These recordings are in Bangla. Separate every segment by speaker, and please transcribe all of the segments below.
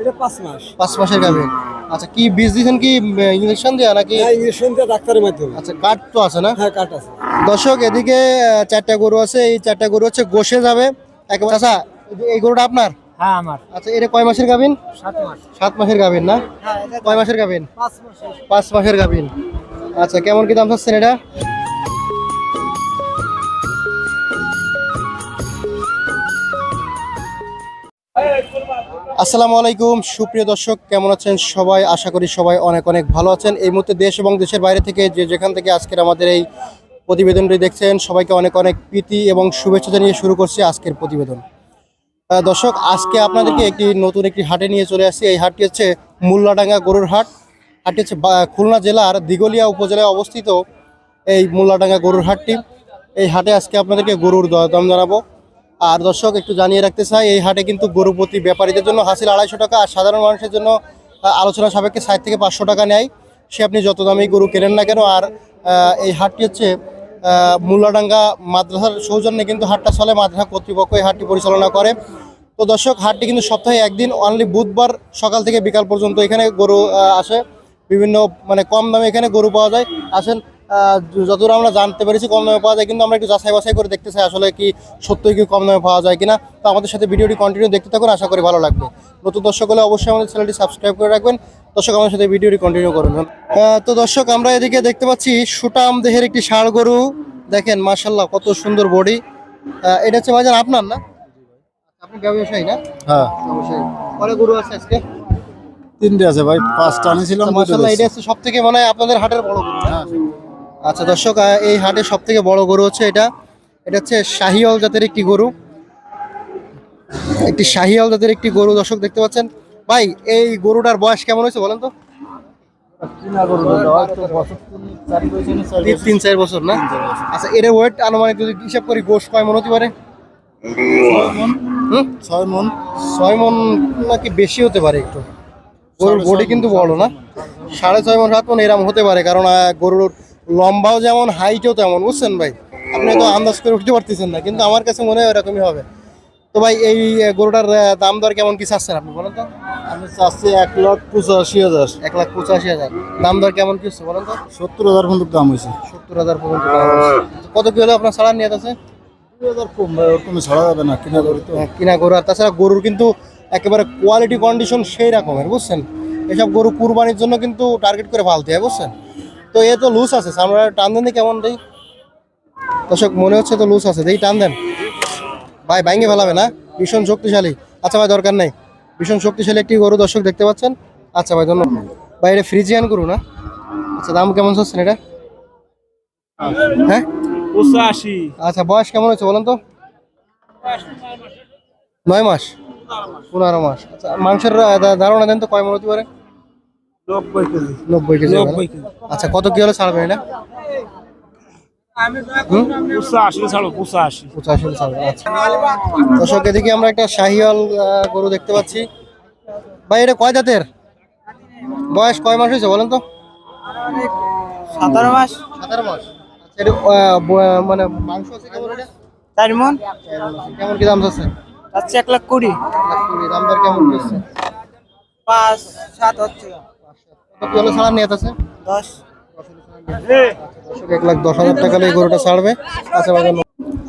Speaker 1: এটা পাঁচ মাস।
Speaker 2: পাঁচ মাসের গাভিন আচ্ছা কি বীজ দিয়েছেন কি ইঞ্জেকশন দেওয়া নাকি?
Speaker 1: ইঞ্জেকশন দিয়ে ডাক্তারের মাধ্যমে।
Speaker 2: আচ্ছা কাঠ তো আছে না?
Speaker 1: হ্যাঁ কাট আছে।
Speaker 2: দর্শক এদিকে চারটা গরু আছে এই চারটা গরু হচ্ছে গোশে যাবে। একেবারে আচ্ছা এই গরুটা আপনার?
Speaker 1: হ্যাঁ আমার।
Speaker 2: আচ্ছা এটা কয় মাসের গাভিন?
Speaker 1: সাত মাস।
Speaker 2: সাত মাসের গাভিন না?
Speaker 1: হ্যাঁ
Speaker 2: কয় মাসের গাভিন?
Speaker 1: পাঁচ মাসের।
Speaker 2: পাঁচ মাসের আচ্ছা কেমন কি দাম চাচ্ছেন এটা? আসসালামু আলাইকুম। সুপ্রিয় দর্শক, কেমন আছেন সবাই? আশা করি সবাই অনেক অনেক ভালো আছেন। এই মুহূর্তে দেশ এবং দেশের বাইরে থেকে যে যেখান থেকে আজকের আমাদের এই প্রতিবেদনটি দেখছেন, সবাইকে অনেক অনেক প্রীতি এবং শুভেচ্ছা জানিয়ে শুরু করছি আজকের প্রতিবেদন। দর্শক, আজকে আপনাদেরকে একটি নতুন একটি হাটে নিয়ে চলে আসছি। এই হাটটি হচ্ছে মুল্লাডাঙ্গা গরুর হাট। হাটটি হচ্ছে খুলনা জেলার দিগলিয়া উপজেলায় অবস্থিত এই মুল্লাডাঙ্গা গরুর হাটটি। এই হাটে আজকে আপনাদেরকে গরুর দাম জানাব। আর দর্শক, একটু জানিয়ে রাখতে চাই, এই হাটে কিন্তু গরু প্রতি ব্যাপারীদের জন্য হাসিল আড়াইশো টাকা আর সাধারণ মানুষের জন্য আলোচনা সাপেক্ষে ষাট থেকে পাঁচশো টাকা নেয়। সে আপনি যত দামেই গরু কেনেন না কেন, আর এই হাটটি হচ্ছে মুল্লাডাঙ্গা মাদ্রাসার সৌজন্যে কিন্তু হাটটা চলে, মাদ্রাসা কর্তৃপক্ষ এই হাটটি পরিচালনা করে। তো দর্শক, হাটটি কিন্তু সপ্তাহে একদিন অনলি বুধবার সকাল থেকে বিকাল পর্যন্ত এখানে গরু আসে। বিভিন্ন মানে কম দামে এখানে গরু পাওয়া যায়। আসেন যতদূর আমরা জানতে পেরেছি কম দামে পাওয়া যায় কিন্তু আমরা একটু যাচাই বাছাই করে দেখতে চাই আসলে কি সত্যই কি কম দামে পাওয়া যায় কিনা। তো আমাদের সাথে ভিডিওটি কন্টিনিউ দেখতে থাকুন আশা করি ভালো লাগবে। নতুন দর্শক হলে অবশ্যই আমাদের চ্যানেলটি সাবস্ক্রাইব করে রাখবেন। দর্শক আমাদের সাথে ভিডিওটি কন্টিনিউ করুন। আহ, তো দর্শক আমরা এদিকে দেখতে পাচ্ছি সুটাম দেহের একটি ষাঁড় গরু। দেখেন মাশাল্লাহ কত সুন্দর বডি এটা হচ্ছে ভাইজান আপনার না? আপনি ব্যবসায়ী না?
Speaker 3: হ্যাঁ।
Speaker 2: ব্যবসায়ী। কলে গরু আছে আজকে?
Speaker 3: তিনটে আছে ভাই পাঁচটা আনিছিলাম বেচছি।
Speaker 2: এটা হচ্ছে সব থেকে মানে আপনাদের হাটের বড় গরু।
Speaker 3: হ্যাঁ,
Speaker 2: আচ্ছা দর্শক এই হাটে সব থেকে বড় গরু হচ্ছে এটা। এটা হচ্ছে শাহিওল জাতের একটি গরু। একটি শাহিওল জাতের একটি গরু দর্শক দেখতে পাচ্ছেন। ভাই এই গরুটার বয়স কেমন হয়েছে বলেন তো?
Speaker 3: তিন, চারি বছর।
Speaker 2: না। আচ্ছা এর ওয়েট আনুমানিক যদি হিসাব করি গোশ কয় মন হতে পারে?
Speaker 3: ছয় মন, ছয় মন
Speaker 2: নাকি বেশি হতে পারে একটু? গরুর বডি কিন্তু বড় না? সাড়ে ছয় মন সাত মন এরম হতে পারে কারণ গরুর লম্বাও যেমন হাইটও তেমন বুঝছেন ভাই? আপনি তো আন্দাজ করে উঠতে পারতেছেন না কিন্তু আমার কাছে মনে হয় এরকমই হবে। তো ভাই এই গরুটার দাম দর কেমন কি চাচ্ছেন আপনি বলেন তো?
Speaker 3: আমি চাচ্ছি এক লাখ পঁচাশি হাজার।
Speaker 2: এক লাখ পঁচাশি হাজার। দাম দর কেমন কি হচ্ছে বলেন তো?
Speaker 3: সত্তর হাজার পর্যন্ত দাম হয়েছে।
Speaker 2: সত্তর হাজার পর্যন্ত দাম। কত কি হলো আপনার সাড়া নিয়ে আছে
Speaker 3: দুই হাজার কম ওরকম ছাড়া যাবে না কিনা গরু তো।
Speaker 2: হ্যাঁ, কিনা গরু। আর তাছাড়া গরুর কিন্তু একেবারে কোয়ালিটি কন্ডিশন সেই রকমের বুঝছেন? এসব গরু কুরবানির জন্য কিন্তু টার্গেট করে ফালতে হয় বুঝছেন? তো এ তো লুজ আছে আমরা টান দেন কেমন দেই? দর্শক মনে হচ্ছে তো লুজ আছে দেই টান দেন। ভাই ভাঙ্গে ফেলাবে না? ভীষণ শক্তিশালী। আচ্ছা ভাই দরকার নেই। ভীষণ শক্তিশালী একটি গরু দর্শক দেখতে পাচ্ছেন। আচ্ছা ভাই ধন্যবাদ। ভাই এটা ফ্রিজিয়ান গরু না? আচ্ছা দাম কেমন চাচ্ছেন এটা? হ্যাঁ?
Speaker 1: পঁচাশি।
Speaker 2: আচ্ছা বয়স কেমন হচ্ছে বলেন তো? নয় মাস। পনেরো মাস। আচ্ছা মাংসের ধারণা দেন তো কয় মনে হতে পারে?
Speaker 1: নব্বই কেজি।
Speaker 2: আচ্ছা কত কি হলে ছাড়বে এটা? আচ্ছা। দর্শক এদিকে আমরা একটা গরু দেখতে পাচ্ছি। ভাই এটা কয় জাতের? বয়স কয় মাস হয়েছে বলেন তো?
Speaker 1: সতেরো মাস।
Speaker 2: সতেরো মাস। আচ্ছা এটা মানে মাংস আছে কেমন এটা?
Speaker 1: চার মন।
Speaker 2: কেমন কি দাম
Speaker 1: এক লাখ কুড়ি।
Speaker 2: দাম দর কেমন
Speaker 1: পাঁচ সাত হচ্ছে।
Speaker 2: কত হলে ছাড়ার নিয়ত আছে?
Speaker 1: দশ।
Speaker 2: দর্শক এক লাখ দশ হাজার টাকা এই গরুটা ছাড়বে। আচ্ছা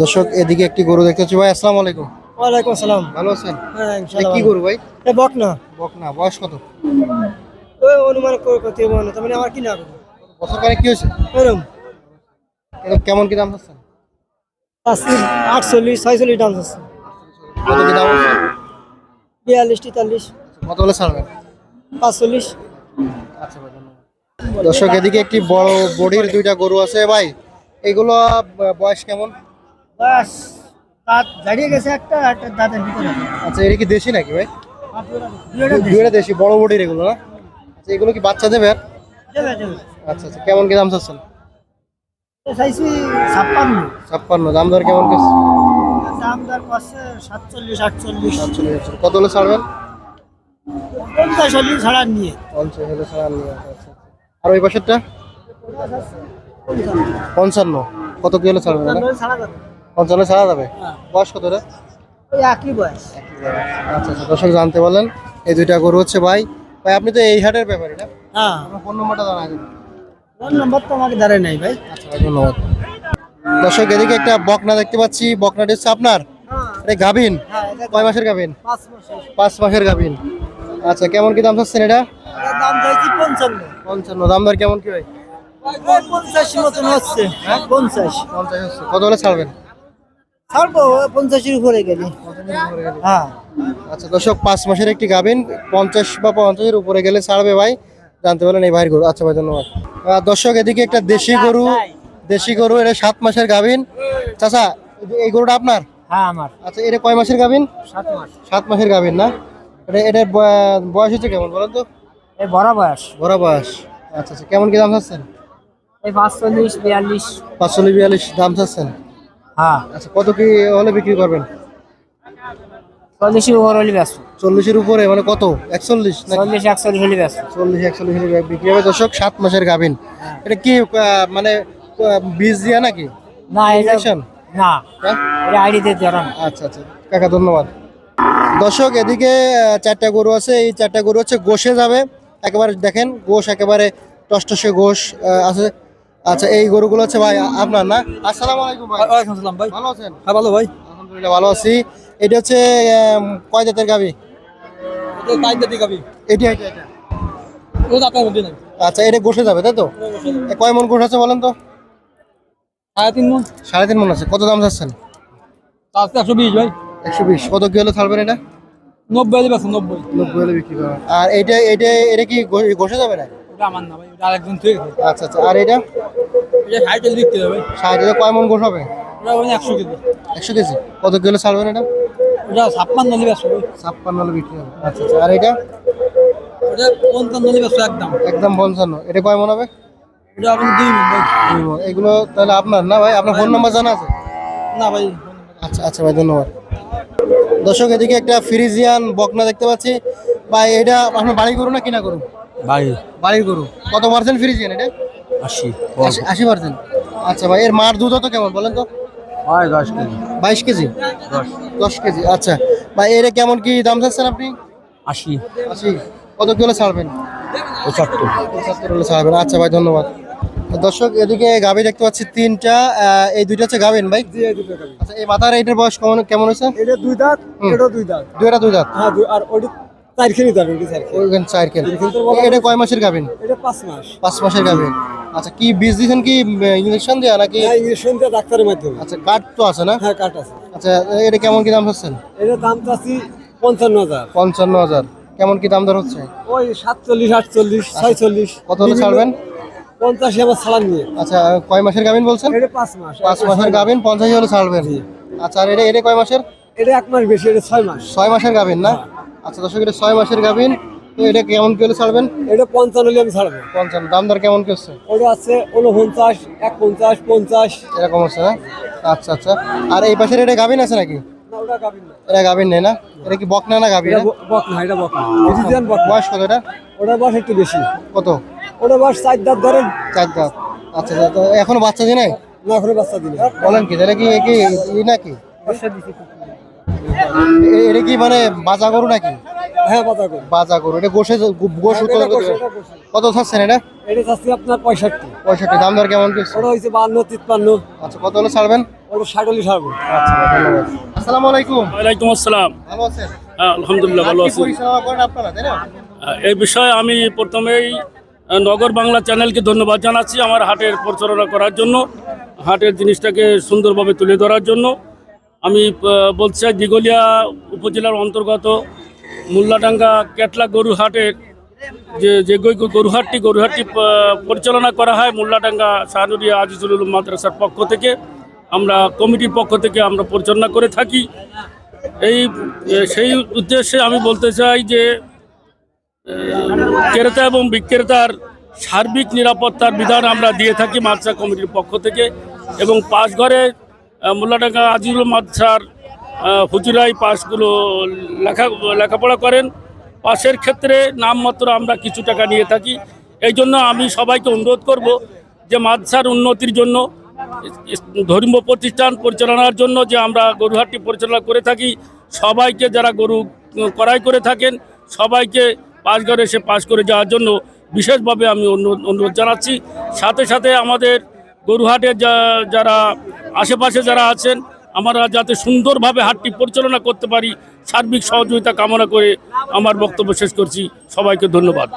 Speaker 2: দর্শক এদিকে একটি গরু দেখতে পাচ্ছি। ভাই আসসালামু আলাইকুম।
Speaker 1: ওয়ালাইকুম আসসালাম।
Speaker 2: ভালো আছেন?
Speaker 1: হ্যাঁ
Speaker 2: কি গরু ভাই?
Speaker 1: এ বক না
Speaker 2: বক বয়স কত?
Speaker 1: ওই অনুমান করে করতে হবে তার মানে আমার কি না
Speaker 2: বছর কানে কি হয়েছে? এটা কেমন কি দাম
Speaker 1: দাম আছে
Speaker 2: কত কি দাম হচ্ছে?
Speaker 1: বিয়াল্লিশ তেতাল্লিশ।
Speaker 2: কত হলে ছাড়বেন
Speaker 1: পাঁচচল্লিশ।
Speaker 2: আচ্ছা ভাই ধন্যবাদ। দর্শক এদিকে একটি বড় বডির দুইটা গরু আছে। ভাই এগুলো বয়স কেমন?
Speaker 1: বাস দাঁত দাঁড়িয়ে গেছে একটা একটা দাঁতের ভিতরে।
Speaker 2: আচ্ছা এটা কি দেশি নাকি ভাই? দুইটা দেশি। বড় বডির এগুলো না? আচ্ছা এগুলো কি বাচ্চা দেবে আর?
Speaker 1: দেবে দেবে।
Speaker 2: আচ্ছা আচ্ছা কেমন কি দাম চাচ্ছেন?
Speaker 1: চাইছি ছাপ্পান্ন।
Speaker 2: ছাপ্পান্ন দাম দর কেমন কি
Speaker 1: দাম দর করছে সাতচল্লিশ আটচল্লিশ।
Speaker 2: সাতচল্লিশ আচ্ছা, কত হলে ছাড়বেন?
Speaker 1: পঞ্চাশ ছাড়া নিয়ে।
Speaker 2: পঞ্চাশ হলে নিয়ে আচ্ছা, আচ্ছা। আর ওই পাশেরটা? পঞ্চান্ন। কত কি হলে ছাড়বেন এটা?
Speaker 1: ছাড়া যাবে।
Speaker 2: পঞ্চান্ন ছাড়া যাবে?
Speaker 1: হ্যাঁ।
Speaker 2: বয়স কত রে
Speaker 1: একই বয়স।
Speaker 2: আচ্ছা আচ্ছা দর্শক জানতে পারলেন এই দুইটা গরু হচ্ছে ভাই। ভাই আপনি তো এই হাটের ব্যাপারই না?
Speaker 1: হ্যাঁ।
Speaker 2: ফোন নাম্বারটা জানা
Speaker 1: ফোন নাম্বার তো আমাকে দাঁড়ায় নাই ভাই।
Speaker 2: আচ্ছা ভাই ধন্যবাদ। দর্শক এদিকে একটা বকনা দেখতে পাচ্ছি। বকনাটি হচ্ছে আপনার? এটা গাভিন?
Speaker 1: হ্যাঁ
Speaker 2: কয় মাসের গাভিন?
Speaker 1: পাঁচ মাসের
Speaker 2: গাভিন। আচ্ছা কেমন কি দাম চাচ্ছেন এটা?
Speaker 1: দাম চাইছি পঞ্চান্ন।
Speaker 2: পঞ্চান্ন দাম দর কেমন কি হয়
Speaker 1: ওই পঞ্চাশ মতন হচ্ছে। হ্যাঁ পঞ্চাশ।
Speaker 2: পঞ্চাশ হচ্ছে। কত হলে ছাড়বেন?
Speaker 1: ছাড়বো পঞ্চাশের উপরে গেলে। হ্যাঁ।
Speaker 2: আচ্ছা দর্শক পাঁচ মাসের একটি পঞ্চাশ বা পঞ্চাশের উপরে গেলে ছাড়বে ভাই। জানতে পারলেন এই ভাইয়ের গরু। আচ্ছা ভাই ধন্যবাদ। দর্শক এদিকে একটা দেশি গরু দেশি গরু এটা সাত মাসের গাভিন। চাচা এই গরুটা আপনার?
Speaker 1: হ্যাঁ আমার।
Speaker 2: আচ্ছা এটা কয় মাসের গাভিন?
Speaker 1: সাত মাস।
Speaker 2: সাত মাসের গাভিন না? এটা এটার বয়স হচ্ছে কেমন বলেন তো?
Speaker 1: এই বড় বয়স।
Speaker 2: বড় বয়স। আচ্ছা আচ্ছা কেমন কি দাম চাচ্ছেন?
Speaker 1: এই পাঁচচল্লিশ বিয়াল্লিশ।
Speaker 2: পাঁচচল্লিশ বিয়াল্লিশ দাম চাচ্ছেন?
Speaker 1: হ্যাঁ।
Speaker 2: আচ্ছা কত কি হলে বিক্রি করবেন?
Speaker 1: চল্লিশের উপর হলে ব্যস্ত
Speaker 2: চল্লিশের উপরে মানে কত? একচল্লিশ
Speaker 1: চল্লিশ একচল্লিশ হলে ব্যস্ত
Speaker 2: চল্লিশ একচল্লিশ হলে বিক্রি হবে। দর্শক সাত মাসের গাভিন। এটা কি মানে বীজ দিয়া নাকি?
Speaker 1: না এটা না।
Speaker 2: হ্যাঁ?
Speaker 1: এটা আইডিতে ধরান
Speaker 2: আচ্ছা আচ্ছা। কাকা ধন্যবাদ। দর্শক এদিকে চারটা গরু আছে। এই চারটা গরু হচ্ছে গোশে যাবে। একেবারে দেখেন গোষ একেবারে টসটসে আহ, আছে। আচ্ছা এই গরুগুলো হচ্ছে ভাই আপনার না? আসসালামু আলাইকুম ভাই।
Speaker 3: ওয়ালাইকুম আসসালাম ভাই।
Speaker 2: ভালো আছেন?
Speaker 3: হ্যাঁ ভালো ভাই।
Speaker 2: আলহামদুলিল্লাহ ভালো আছি। এটা হচ্ছে কয় জাতের গাবি?
Speaker 3: এটা
Speaker 2: আচ্ছা এটা গোশে যাবে তাই তো? কয় মন গোশ আছে বলেন তো?
Speaker 3: সাড়ে তিন মন।
Speaker 2: সাড়ে তিন মন আছে। কত দাম চাচ্ছেন
Speaker 3: একশো বিশ ভাই।
Speaker 2: একশো বিশ। কত কি হলে ছাড়বেন এটা?
Speaker 3: নব্বই হলে বেশি নব্বই।
Speaker 2: নব্বই হলে বিক্রি করবেন আর এটা এটা এটা কি ঘষে যাবে না?
Speaker 3: ওটা আমার না ভাই ওটা আরেকজন ঠিক
Speaker 2: আচ্ছা আচ্ছা। আর এটা?
Speaker 3: এটা ষাট কেজি বিক্রি হবে।
Speaker 2: ষাট এটা কয় মন গোশ হবে?
Speaker 3: ওটা মানে একশো কেজি।
Speaker 2: একশো কেজি। কত কিলো ছাড়বেন এটা?
Speaker 3: ওটা ছাপ্পান্ন হলে ভাই
Speaker 2: ছাপ্পান্ন হলে বিক্রি হবে। আচ্ছা আচ্ছা। আর এটা?
Speaker 3: ওটা পঞ্চান্ন হলে বেশি একদম।
Speaker 2: একদম পঞ্চান্ন। এটা কয় মন হবে?
Speaker 3: ওটা আপনি দুই ভাই।
Speaker 2: দুই। এগুলো তাহলে আপনার না ভাই? আপনার ফোন নাম্বার জানা আছে?
Speaker 3: না ভাই।
Speaker 2: আচ্ছা আচ্ছা ভাই ধন্যবাদ। দর্শক এদিকে একটা ফ্রিজিয়ান বকনা দেখতে পাচ্ছি। ভাই এটা আপনার বাড়ি গরু না কিনা গরু?
Speaker 3: ভাই
Speaker 2: বাড়ির গরু। কত পার্সেন্ট ফ্রিজিয়ান এটা?
Speaker 3: আশি
Speaker 2: আশি- পার্সেন্ট। আচ্ছা ভাই এর মার দুধ তো কেমন বলেন তো?
Speaker 3: দশ কেজি।
Speaker 2: বাইশ কেজি?
Speaker 3: দশ
Speaker 2: কেজি আচ্ছা। ভাই এর কেমন কি দাম চাচ্ছেন আপনি?
Speaker 3: আশি।
Speaker 2: আশি। কত কিলো ছাড়বেন?
Speaker 3: পঁচাত্তর।
Speaker 2: পঁচাত্তর হলে ছাড়বেন। আচ্ছা ভাই ধন্যবাদ। দর্শক এদিকে গাভি দেখতে পাচ্ছি তিনটা এই দুইটা হচ্ছে গাভিন ভাই? আচ্ছা এই মাথার এইটার বয়স কেমন কেমন হয়েছে?
Speaker 3: এটা দুই দাঁত। এটা দুই দাঁত।
Speaker 2: দুইটা দুই দাঁত?
Speaker 3: হ্যাঁ দুই- আর ওটা চার খেলি দাঁত ওটা চার খেলি
Speaker 2: ওইখানে চার
Speaker 3: কিন্তু
Speaker 2: এটা কয় মাসের গাভিন?
Speaker 3: এটা পাঁচ মাস।
Speaker 2: পাঁচ মাসের গাভিন। আচ্ছা কি বীজ দিয়েছেন কি ইঞ্জেকশন দেওয়া নাকি?
Speaker 3: হ্যাঁ ইংলিশ শুনতে ডাক্তারের মাধ্যমে।
Speaker 2: আচ্ছা কাঠ তো আছে না?
Speaker 3: হ্যাঁ কাট আছে।
Speaker 2: আচ্ছা এটা কেমন কি দাম হচ্ছেন
Speaker 3: এটার দাম চাচ্ছি পঞ্চান্ন হাজার।
Speaker 2: পঞ্চান্ন হাজার। কেমন কি দাম দর হচ্ছে?
Speaker 3: ওই সাতচল্লিশ আটচল্লিশ ছয়চল্লিশ।
Speaker 2: কত হলে ছাড়বেন?
Speaker 3: পঞ্চাশে আমার সালান নিয়ে
Speaker 2: আচ্ছা কয় মাসের গাভিন বলছেন?
Speaker 3: এটা পাঁচ মাস।
Speaker 2: পাঁচ মাসের গাভিন পঞ্চাশ হলে ছাড়বেন। আচ্ছা আর এটা এটা কয় মাসের?
Speaker 3: এটা এক মাস বেশি এটা ছয় মাস।
Speaker 2: ছয় মাসের গাভিন না? আচ্ছা দর্শক এটা ছয় মাসের গাভিন তো এটা কেমন কি হলে ছাড়বেন?
Speaker 3: এটা পঞ্চান্ন হলে আমি ছাড়বো।
Speaker 2: পঞ্চান্ন দাম দর কেমন কি হচ্ছে?
Speaker 3: ওটা আছে উনপঞ্চাশ এক পঞ্চাশ। পঞ্চাশ
Speaker 2: এরকম না? আচ্ছা আচ্ছা। আর এই পাশের এটা গাভিন আছে নাকি?
Speaker 3: গাবিন
Speaker 2: এটা গাভিন নেই না? এটা কি বকনা না
Speaker 3: এটা
Speaker 2: বয়স কত এটা
Speaker 3: ওটা বয়স একটু বেশি।
Speaker 2: কত?
Speaker 3: ওটা বয়স চার দাঁত ধরেন।
Speaker 2: চার দাঁত। আচ্ছা আচ্ছা, তো এখনও বাচ্চা দিনে
Speaker 3: না এখনও বাচ্চা দিলে
Speaker 2: বলেন কি এটা কি কি ই নাকি? এটা কি মানে বাজা গরু নাকি?
Speaker 3: হ্যাঁ
Speaker 2: বাজা গরু। এটা
Speaker 3: বসে, বসে।
Speaker 2: কত থাকছেন এটা?
Speaker 3: আপনার পঁয়ষট্টি।
Speaker 2: পঁয়ষট্টি দাম দর কেমন কি
Speaker 3: ওটা হয়েছে বান্ন তিপ্পান্ন।
Speaker 2: আচ্ছা কত হলে ছাড়বেন?
Speaker 3: ওটা ষাট হলে ছাড়বো।
Speaker 2: আচ্ছা আসসালামু আলাইকুম।
Speaker 4: ওয়ালাইকুম আসসালাম।
Speaker 2: ভালো আছেন?
Speaker 4: হ্যাঁ, আলহামদুলিল্লাহ ভালো আছি। এই বিষয়ে আমি প্রথমেই নগর বাংলা চ্যানেলকে ধন্যবাদ জানাচ্ছি আমার হাটের পরিচালনা করার জন্য, হাটের জিনিসটাকে সুন্দরভাবে তুলে ধরার জন্য। আমি বলতে চাই দিগলিয়া উপজেলার অন্তর্গত মোল্লাডাঙ্গা কেটলা গরু হাটের যে যে গরুহাটটি গরুহাটটি পরিচালনা করা হয় মোল্লাডাঙ্গা শাহনুরিয়া আজিজুল মাদ্রাসার পক্ষ থেকে। আমরা কমিটির পক্ষ থেকে আমরা পরিচালনা করে থাকি। এই সেই উদ্দেশ্যে আমি বলতে চাই যে ক্রেতা এবং বিক্রেতার সার্বিক নিরাপত্তার বিধান আমরা দিয়ে থাকি মাদ্রাসা কমিটির পক্ষ থেকে। এবং পাশ ঘরে মোল্লাডাঙ্গা আজিজুল মাদ্রাসার হুজুরাই পাশগুলো লেখা, লেখাপড়া করেন। পাশের ক্ষেত্রে নামমাত্র আমরা কিছু টাকা নিয়ে থাকি। এই জন্য আমি সবাইকে অনুরোধ করব যে মাদ্রাসার উন্নতির জন্য, ধর্মীয় প্রতিষ্ঠান পরিচালনার জন্য যে আমরা গরুহাটটি পরিচালনা করে থাকি, সবাইকে যারা গরু ক্রয় করে থাকেন, সবাইকে পাশ করে, সে পাশ করে যাওয়ার জন্য বিশেষভাবে আমি অনুরোধ জানাচ্ছি। সাথে সাথে আমাদের গরুহাটের যারা আশেপাশে যারা আছেন, আমরা যাতে সুন্দরভাবে হাটটি পরিচালনা করতে পারি, সার্বিক সহযোগিতা কামনা করে আমার বক্তব্য শেষ করছি। সবাইকে ধন্যবাদ।